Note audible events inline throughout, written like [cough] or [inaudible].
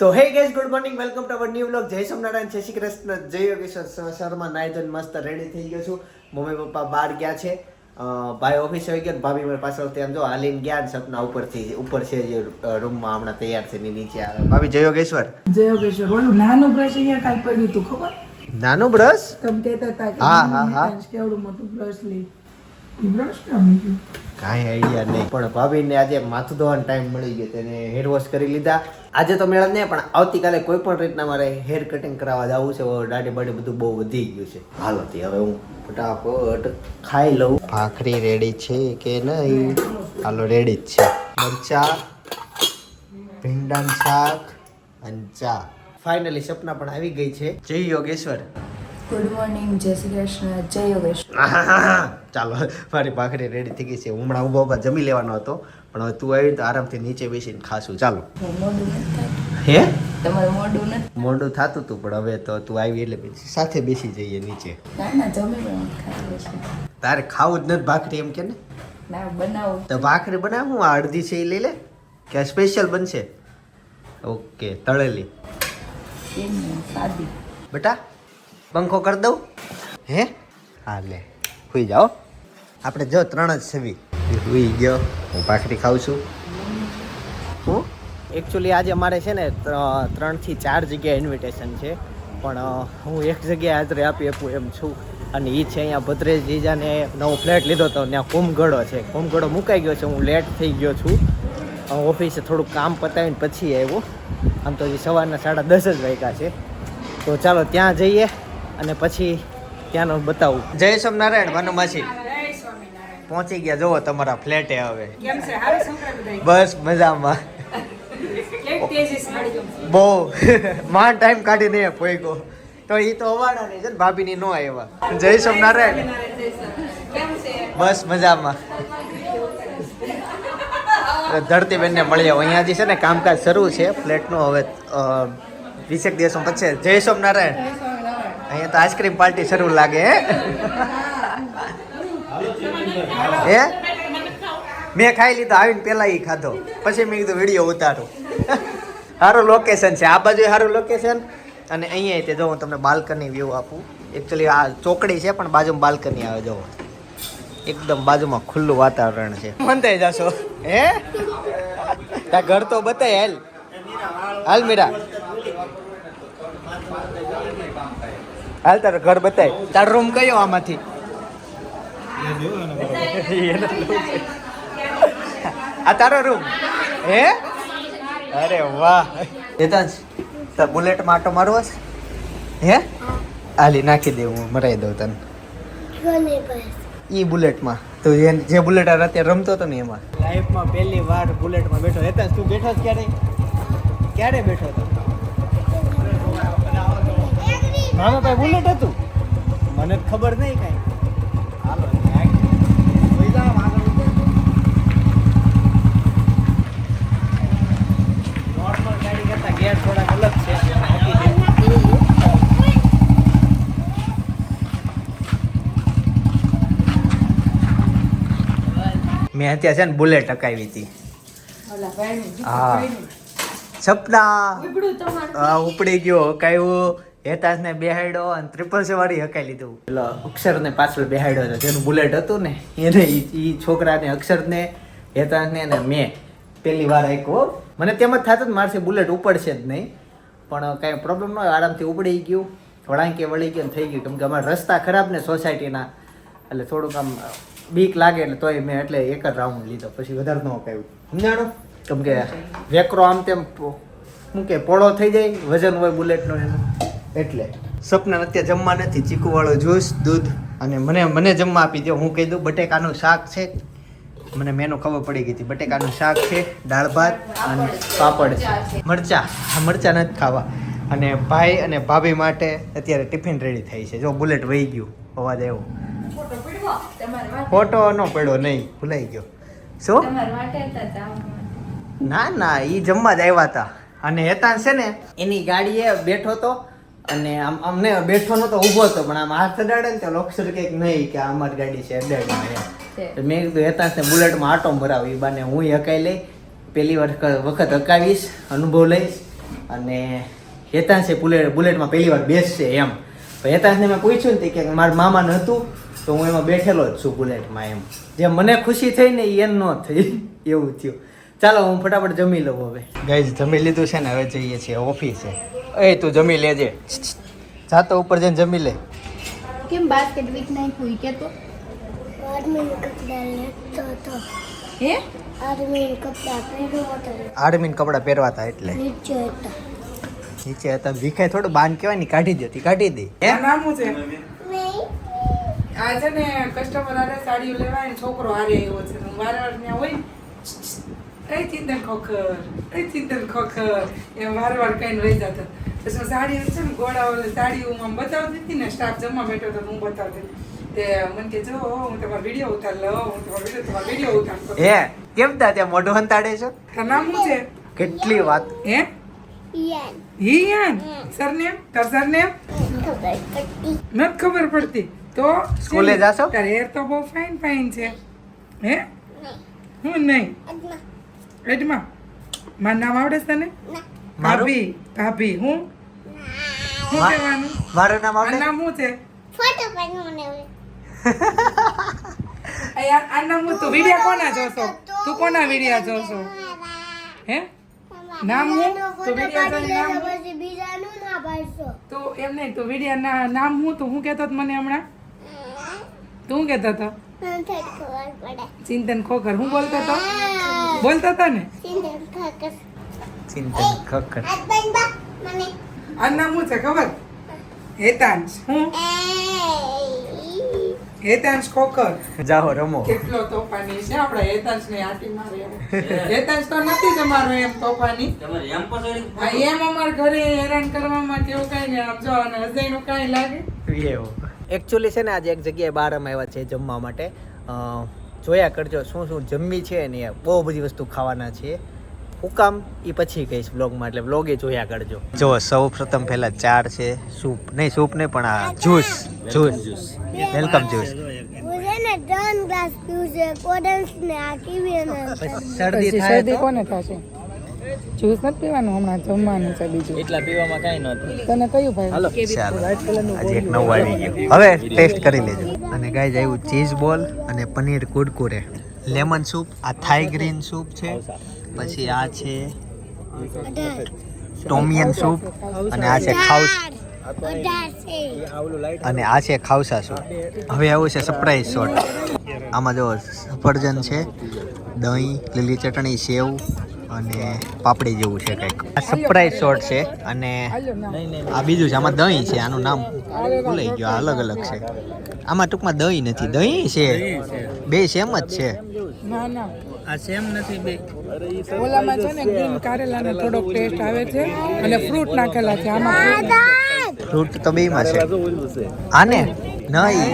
તો hey guys good morning welcome to our new vlog જય સોમનારાયણ જય શ્રી કૃષ્ણ જય યોગેશ્વર. શર્મા નાઈ મસ્ત રેડી થઈ ગયો છું. મમ્મી પપ્પા બહાર ગયા છે. ભાઈ ઓફિસે આવી ગયા ભાભી મારી પાછળ ત્યાં જો હાલીને ગયા ને સપના ઉપરથી ઉપર છે જે રૂમમાં હમણાં તૈયાર છે ને નીચે આવે. ભાભી જય યોગેશ્વર. જય યોગેશ્વર. ઓલું નાનું બ્રશ અહીંયા કાલ પડ્યું હતું ખબર? નાનું બ્રશ તમે કહેતા હતા હા, હા, હા. કેવડું મોટું બ્રશ લે. એ બ્રશ કામ ગયું કાંઈ આઈડિયા નહીં. પણ ભાભીને આજે માથું ધોવાનો ટાઈમ મળી ગયો તેને હેર વોશ કરી લીધા. આજે તો મેળા નહીં, પણ આવતીકાલે કોઈ પણ રીતના મારે હેર કટિંગ કરાવવા જવું છે. દાઢી બાડી બધું બહુ વધી ગયું છે. હાલ હતી હવે હું ફટાફટ ખાઈ લઉં. ભાખરી રેડી છે કે નહીં? હાલો રેડી જ છે. મરચા ભીંડાનું શાક અને ચા. ફાઇનલી સપના પણ આવી ગઈ છે. જય યોગેશ્વર. ગુડ મોર્નિંગ જય શ્રી કૃષ્ણ જય આહાહા. ચાલો મારી ભાખરી રેડી થઈ ગઈ છે. હમણાં ઊભા ઊભા જમી લેવાનો હતો. પણ હવે તું આવી તો આરામથી નીચે બેસીને ખાશું. ચાલો. હે તમારું મોઢું નથી? મોઢું થતું હતું પણ હવે તો તું આવી એટલે સાથે બેસી જઈએ નીચે. ના ના જમી તારે ખાવું જ નથી ભાખરી એમ કે ને? ના બનાવું. તો ભાખરી બનાવ હું આ અડધી છે એ લઈ લે. કે સ્પેશિયલ બનશે? ઓકે તળેલી. સાદી. બેટા પંખો કરી દઉં. હે? હા, લે. સુઈ જાઓ. આપણે જો ત્રણ જ સેવી સુઈ ગયો. હું ભાખરી ખાઉં છું. હું? એકચ્યુઅલી આજે અમારે છે ને ત્રણથી ચાર જગ્યાએ ઇન્વિટેશન છે. પણ હું એક જગ્યાએ હાજરી આપી આપું એમ છું. અને એ છે અહીંયા ભદ્રેશ જીજાને નવો ફ્લેટ લીધો હતો ત્યાં કુંભગઢો છે. કુંભગઢો મુકાઈ ગયો છે. હું લેટ થઈ ગયો છું. ઓફિસે થોડુંક કામ પતાવીને પછી આવ્યો. આમ તો હજી સવારના સાડા દસ જ વાગ્યા છે. તો ચાલો, ત્યાં જઈએ. અને પછી ત્યાંનું બતાવું. જય સ્વામિનારાયણ ભાનુમાસી પહોંચી ગયા. જોવો તમારા ફ્લેટે હવે. કેમ છે? હારે સંક્રાંતિ બસ મજામાં. બહુ. માન ટાઈમ કાઢીને પોઈકો તો એ તો અવાડા નહીં છે ને ભાભીની નો આવ્યા. જય સ્વામિનારાયણ. બસ મજામાં. ધરતીબેનને મળી આવો અહીંયા જે છે ને કામકાજ શરૂ છે ફ્લેટનું હવે વીસેક દિવસો પછી. જય સોમનારાયણ અહીંયા તો આઈસ્ક્રીમ પાર્ટી શરૂ લાગે, હે? મેં ખાઈ લીધો, આવીને પેલા એ ખાધો. પછી મેં કીધું વીડિયો ઉતારો. સારું લોકેશન છે. આ બાજુ સારું લોકેશન અને અહીંયા તે જો હું તમને બાલ્કની વ્યૂ આપું. એકચ્યુઅલી આ ચોકડી છે, પણ બાજુમાં બાલ્કની આવે, જો. એકદમ બાજુમાં ખુલ્લું વાતાવરણ છે. મંદાઈ જશો, હે? તા ઘર તો બતાય, હાલ. હાલ મીરા. હાલ તારો ઘર બતાય. તારો રૂમ કયો આમાંથી? આ તારો રૂમ. હે? અરે વાહ. ચેતન તાર બુલેટમાં આટો મારવો છે? હે? આલી નાખી દે હું મરાઈ દઉં તને. ઈ બુલેટમાં તો જે જે બુલેટ આ રાતે રમતો હતો ને એમાં. લાઈફમાં પહેલી વાર બુલેટમાં બેઠો. હેતા તું બેઠો જ ક્યારે ક્યારે બેઠો હતો? મામા પાસે બુલેટ હતું. મને ખબર નહીં કાંઈ. હાલો સુઈ જાઓ, આગળ ઉતર. નોર્મલ ગાડી કરતા ગેર થોડાક અલગ છે. મેં અત્યારે છે ને બુલેટ અકાવી હતી. હા. સપના. ઉપડી ગયો હકાયું હેતાસ ને બેહાડ્યો અને ટ્રિપલ વાળી હકાઈ લીધું. પેલો અક્ષર ને પાછળ બેહાડ્યો હતો. જેનું બુલેટ હતું ને એને એ છોકરાને અક્ષર ને હેતાસ ને અને મેં પહેલી વાર આપ્યો મને તેમ જ થતું જ મારથી બુલેટ ઉપડશે જ નહીં. પણ કાંઈ પ્રોબ્લેમ ન હોય આરામથી ઉપડી ગયું. વળાંકે વળી ગયું થઈ ગયું. કેમ કે અમારા રસ્તા ખરાબ ને સોસાયટીના એટલે થોડુંક આમ બીક લાગે એટલે તોય મેં એટલે એક જ રાઉન્ડ લીધો. પછી વધારે ન કહ્યું સમજાણો? કેમ કે વેકરો આમ તેમ પો- શું કે પોળો થઈ જાય વજન હોય બુલેટનો એનું. એટલે સપના અત્યારે જમવા નથી. ચીકુ વાળો જ્યુસ, દૂધ અને મને મને જમવા આપી દો હું કહી દઉં, બટેકાનું શાક છે. મને મેનુ ખબર પડી ગઈ હતી. બટેકાનું શાક છે, દાળ ભાત અને પાપડ છે. મરચા. મરચા નથી ખાવા. અને ભાઈ અને ભાભી માટે અત્યારે ટિફિન રેડી થઈ છે. જો બુલેટ વહી ગયું. અવાજ આવ્યો. ફોટો ન પડ્યો નહીં. ભૂલાઈ ગયો. શું? ના ના એ જમવા જ આવ્યા હતા. અને હેતાન છે ને, એની ગાડીએ બેઠો તો અને આમ અમને બેઠો નતો ઊભો હતો પણ આમ હાથ અડાડે ને તો લોક્ષર કંઈક નહીં કે આ અમારી ગાડી છે અડાડમાં એમ. મેં કીધું હેતાંશને બુલેટમાં આટો ભરાવી. બાને હું હકાઈ લઈ પહેલી વખત હકાવીશ અનુભવ લઈશ અને હેતાંશે બુલેટ બુલેટમાં પહેલી વાર બેસશે એમ. તો હેતાંશને મેં પૂછ્યું ને તે કે મારા મામા નહોતું તો હું એમાં બેઠેલો જ છું બુલેટમાં એમ. જે મને ખુશી થઈ ને એ ન થઈ એવું થયું. ચાલો હું ફટાફટ જમી લઉં હવે. ગાઈઝ જમી લીધું છે ને હવે જઈએ છીએ ઓફિસે એ. તું જમી લેજે. જાતો ઉપર જઈને જમી લે. કેમ બાસ્કેટ વીક નહીં હોય કે તો? આર્મીન કપડા લેતો હતો. હે? આર્મીન કપડા પહેરવા હતા. આર્મીન કપડાં પહેરવાતા એટલે. નીચે હતા. નીચે હતા. વિખાય થોડું બાન કહેવાય ને કાઢી દેતી કાઢી દે. એ નામું છે. આજે ને કસ્ટમર આરે સાડીઓ લેવાય ને છોકરો આરે એવો છે. વારવાર ત્યાં હોય એ ચિંતન ખોખર એ ચિંતન ખોખર એમ વાર વાર કહીને રહી જતા. પછી હું સાડી છે ને ગોળા ઓલી સાડી હું આમ બતાવતી હતી ને સ્ટાફ જમવા બેઠો હતો હું બતાવતી હતી. તે મને કે જો હું તમારો વીડિયો ઉતાર લઉં હું તમારો વીડિયો તમારો વીડિયો હે કેમ તા ત્યાં મોઢું હંતાડે છો? તારું નામ શું છે? કેટલી વાત. હે? યાન હિયાન સરનેમ? તાર સરનેમ? નથી ખબર પડતી. તો સ્કૂલે જાશો? તાર હેર તો બહુ ફાઇન ફાઇન છે. હે? હું નહીં. એટમાં મારું નામ આવડે છે તને? ભાભી ભાભી હું? શું કહેવાનું? મારું નામ આવડે? નામ શું છે? ફોટો પાડવાનો યાર, આ નામ શું તું? વિડિયા કોના જોશો? તું કોના વિડિયા જોશો? હે? નામ હું? તો વિડિયા જોઈને નામ હું? પછી બીજાનું ના પાડશો. તો એમ નહીં તું વિડિયા નામ હું? તું હું કહેતો હતો મને હમણાં? તું કહેતો હતો? ચિંતન ખોખર. હું બોલતો હતો? બોલતો હતો ને? ચિંતન ખોખર. આના નામ શું છે ખબર? હેતાંશ. હું? હેતાંશ ખોખર. જાઓ રમો. કેટલો તોફાની છે આપણે હેતાંશ ને આટી મારે [laughs] હેતાંશ તો નથી જ અમારો એમ તોફાની. હા, એમ અમાર ઘરે હેરાન કરવામાં કેવું કઈ ને આમ જો અને હૃદયનું કાંઈ લાગે? એકચ્યુઅલી છે ને આજે એક જગ્યાએ બહાર અમે આવ્યા છે જમવા માટે. જોયા કરજો શું શું જમવી છે ને બહુ બધી વસ્તુ ખાવાના છે હુકામ એ પછી કહીશ બ્લોગમાં એટલે બ્લોગે જોયા કરજો. જો સૌ પ્રથમ પહેલા ચાર છે સૂપ. નહીં સૂપ નહીં પણ આ જ્યુસ જ્યુસ વેલકમ જ્યુસ શરદી કોને થશે? જ્યુસ નથી પીવાનું હમણાં જમવાનું છે બીજું. એટલા પીવામાં કાંઈ નહોતું તને કયું ભાઈ? હાલો. ચાલો આજે એક નવું આવી ગયું. હવે ટેસ્ટ કરી લેજો. અને ગાઈઝ આવ્યું ચીઝ બોલ અને પનીર કુરકુરે. લેમન સૂપ આ થાઈ ગ્રીન સૂપ છે. પછી આ છે ટોમિયન સૂપ અને આ છે ખાઉસ અને આ છે ખાઉસા સૂપ હવે આવું છે સરપ્રાઈઝ શોટ આમાં જો સફરજન છે દહીં લીલી ચટણી સેવ અને પાપડી જેવું છે કંઈક. આ સરપ્રાઈઝ શોટ છે અને આ બીજું છે આમાં દહીં છે આનું નામ ભૂલાઈ ગયું આ અલગ અલગ છે. આમાં ટૂંકમાં દહીં નથી દહીં છે. બે સેમ જ છે. ના ના. આ સેમ નથી બે. ઓલામાં છે ને ગ્રીન કારેલાનો થોડોક ટેસ્ટ આવે છે અને ફ્રૂટ નાખેલા છે આમાં ફ્રૂટ તો બેમાં છે. આને? નહીં.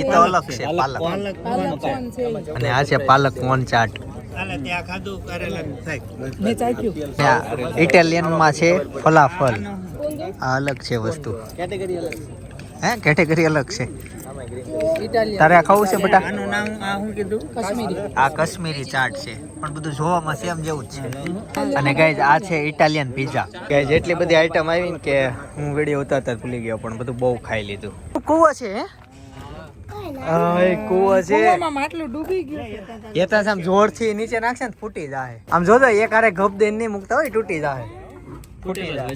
એ તો અલગ છે પાલક અને આ છે પાલક કોન ચાટ. ઇટાલિયનમાં છે ફલાફલ. આ અલગ છે વસ્તુ. હે કેટેગરી અલગ છે. તારે આ ખાવું છે બેટા? નામ આ કાશ્મીરી. ચાટ છે. પણ બધું જોવામાં સેમ જેવું જ છે. અને ગાઈઝ આ છે ઇટાલિયન પીઝા ગાઈઝ એટલી બધી આઈટમ આવી ને કે હું વીડિયો ઉતારતા ભૂલી ગયો પણ બધું બહુ ખાઈ લીધું. કૂવો છે હે? હા કૂવો છે. માટલું ડૂબી ગયું એ તો આમ જોરથી નીચે નાખશે ને ફૂટી જાય આમ જોજો એક હારે ગપ દઈને નહીં મૂકતા હોય તૂટી જાય ફૂટી જાય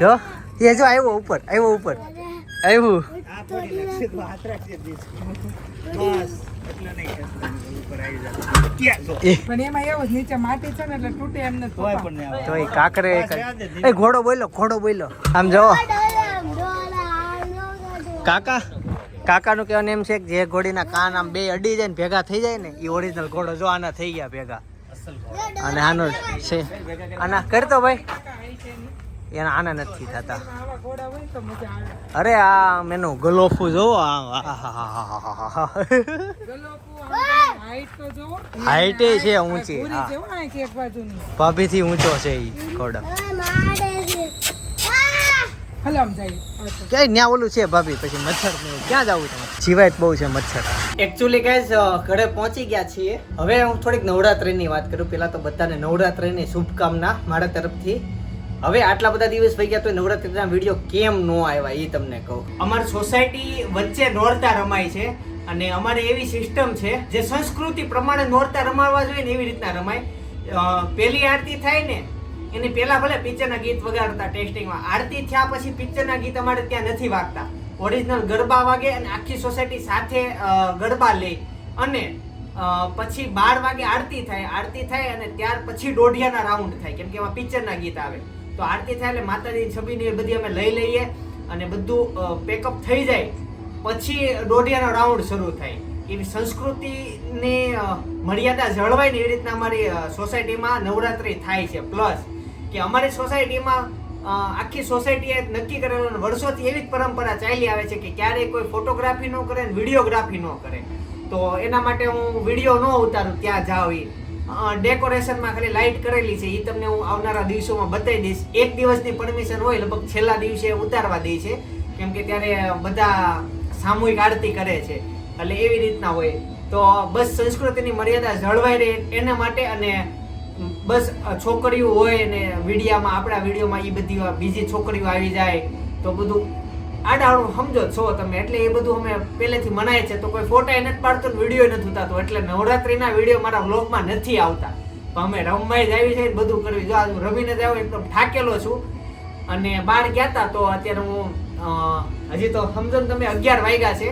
જો એ. જો આવ્યો ઉપર આવ્યો ઉપર. આવ્યું. એ. પણ એમાં એવું જ નીચે માટી છે ને એટલે તૂટે એમ નથી પપ્પા. તો એ કાકરે એ ઘોડો બોલો ઘોડો બોલો આમ જો કાકા? કાકાનું કહેવાનું એમ છે કે જે ઘોડીના કાન આમ બે અડી જાય ને ભેગા થઈ જાય ને એ ઓરિજિનલ ઘોડો જો આના થઈ ગયા ભેગા. અને આનો છે. આના કરતો ભાઈ. એના આના નથી થતા. અરે આ મેનું ગલોફું જોવો હાઈટ છે ઊંચી ભાભી ભાભીથી ઊંચો છે એ ઘોડો. હલો જાય. ક્યાંય ન્યા ઓલું છે ભાભી પછી મચ્છર ક્યાં જવું તમારે જીવાત બહુ છે મચ્છર. એકચ્યુઅલી ગાઈઝ ઘરે પહોંચી ગયા છીએ. હવે હું થોડીક નવરાત્રિની વાત કરું. પહેલાં તો બધાને નવરાત્રિની શુભકામના મારા તરફથી. હવે આટલા બધા દિવસ થઈ ગયા તો નવરાત્રિના વીડિયો કેમ ન આવ્યા એ તમને કહું. અમારી સોસાયટી વચ્ચે નોરતા રમાય છે અને અમારે એવી સિસ્ટમ છે જે સંસ્કૃતિ પ્રમાણે નોરતા રમાડવા જોઈએ ને એવી રીતના રમાય. પેલી પહેલી આરતી થાય ને એની પહેલા ભલે પિક્ચરના ગીત વગાડતા ટેસ્ટિંગમાં, આરતી થયા પછી પિક્ચરના ગીત અમારે ત્યાં નથી વાગતા. ઓરિજિનલ ગરબા વાગે અને આખી સોસાયટી સાથે ગરબા લે. અને પછી બાર વાગે આરતી થાય. આરતી થાય અને ત્યાર પછી દોઢિયાના રાઉન્ડ થાય, કેમ કે એમાં પિક્ચરના ગીત આવે. તો આરતી થાય એટલે માતાજીની છબીને એ બધી અમે લઈ લઈએ અને બધું પેકઅપ થઈ જાય. પછી દોઢિયાનો રાઉન્ડ શરૂ થાય. એવી સંસ્કૃતિની મર્યાદા જળવાય ને એવી રીતના અમારી સોસાયટીમાં નવરાત્રિ થાય છે. પ્લસ કે અમારી સોસાયટીમાં આખી સોસાયટીએ નક્કી કરેલું વર્ષોથી એવી જ પરંપરા ચાલી આવે છે કે ક્યારેય કોઈ ફોટોગ્રાફી ન કરે ને વિડીયોગ્રાફી ન કરે. તો એના માટે હું વીડિયો ન ઉતારું, ત્યાં જાઉં એ ડેકોરેશનમાં ખાલી લાઇટ કરેલી છે એ તમને હું આવનારા દિવસોમાં બતાવી દઈશ. એક દિવસની પરમિશન હોય, લગભગ છેલ્લા દિવસે ઉતારવા દે છે, કેમ કે ત્યારે બધા સામૂહિક આરતી કરે છે. એટલે એવી રીતના હોય. તો બસ સંસ્કૃતિની મર્યાદા જળવાઈ રહે એના માટે અને બસ છોકરીઓ હોય ને વિડીયામાં, આપણા વિડીયોમાં એ બધી બીજી છોકરીઓ આવી જાય, તો બધું આડાળું સમજો છો તમે. એટલે એ બધું અમે પહેલેથી મનાય છે. તો કોઈ ફોટા નથી પાડતો વીડિયો નથી ઉતારતો. એટલે નવરાત્રીના વીડિયો મારા વ્લોગમાં નથી આવતા. પણ અમે રમવાય જ આવી છે બધું કરવી. જો હું રમીને જ આવ્યો એકદમ થાકેલો છું. અને બહાર ગયા હતા તો અત્યારે હું હજી તો સમજો ને તમે, અગિયાર વાગ્યા છે.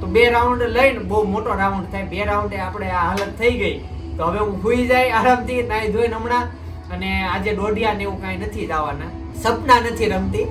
તો બે રાઉન્ડ લઈને બહુ મોટો રાઉન્ડ થાય. બે રાઉન્ડે આપણે આ હાલત થઈ ગઈ. તો હવે હું સુઈ જાય આરામથી, નાઈ ધોઈને હમણાં, અને આજે દોઢિયા ને એવું કાંઈ નથી જવાના. સપના નથી રમતી.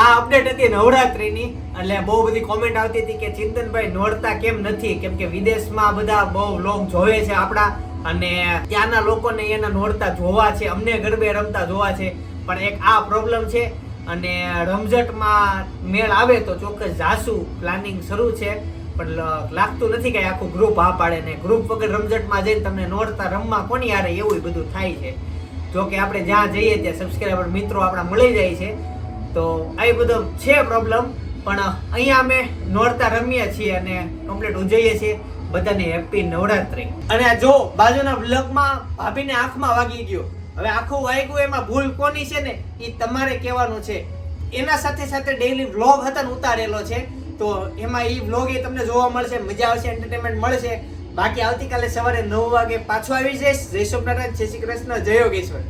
આ અપડેટ હતી નવરાત્રીની, એટલે બહુ બધી કોમેન્ટ આવતી હતી કે ચિંતનભાઈ નોડતા કેમ નથી? કેમ કે વિદેશમાં બધા બહુ લોક જોવે છે આપણા, અને ત્યાંના લોકોને એના નોડતા જોવા છે, અમને ગરબે રમતા જોવા છે. પણ એક આ પ્રોબ્લેમ છે, અને રમઝટમાં મેળ આવે તો ચોક્કસ જાસુ પ્લાનિંગ શરૂ છે. પણ લાગતું નથી કે આખું ગ્રુપ આ પાડે ને ગ્રુપ વગર રમઝટમાં જઈને તમને નોરતા રમવા કોની આરે એવું બધું થાય છે. જો કે આપણે જ્યાં જઈએ ત્યાં સબસ્ક્રાઈબર મિત્રો આપણા મળી જાય છે. તો આ બધો છે પ્રોબ્લેમ પણ અહીંયા અમે નોરતા રમીએ છીએ અને કમ્પ્લીટ ઉજવીએ છીએ. બધાને હેપી નવરાત્રી. અને જો બાજુના બ્લોગમાં ભાભીને આંખમાં વાગી ગયો. હવે આખું વાગ્યું એમાં ભૂલ કોની છે ને એ તમારે કહેવાનું છે. એના સાથે સાથે ડેઈલી વ્લોગ હતા ઉતારેલો છે. તો એમાં એ વ્લોગ એ તમને જોવા મળશે, મજા આવશે એન્ટરટેનમેન્ટ મળશે. બાકી આવતીકાલે સવારે નવ વાગે પાછો આવી જઈશ. જય સોમનારાયણ જય શ્રી કૃષ્ણ, જય યોગેશ્વર.